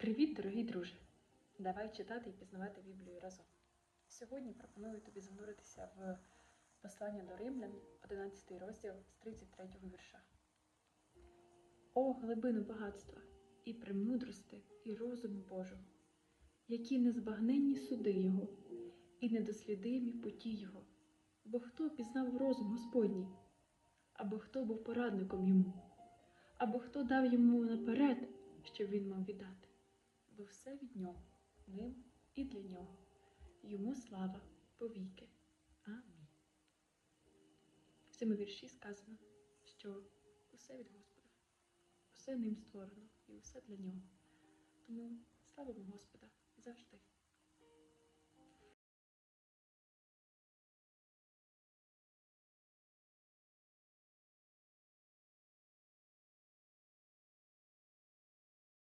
Привіт, дорогі друже! Давай читати і пізнавати Біблію разом. Сьогодні пропоную тобі зануритися в послання до римлян, 11 розділ з 33 вірша. О, глибину багатства і премудрости, і розуму Божого, які незбагненні суди Його, і недослідимі путі Його. Бо хто пізнав розум Господній, або хто був порадником йому, або хто дав йому наперед, що він мав віддати, бо все від нього, ним і для нього. Йому слава повіки. Амінь. В цьому вірші сказано, що усе від Господа, усе ним створено і усе для нього. Тому слава Господа завжди.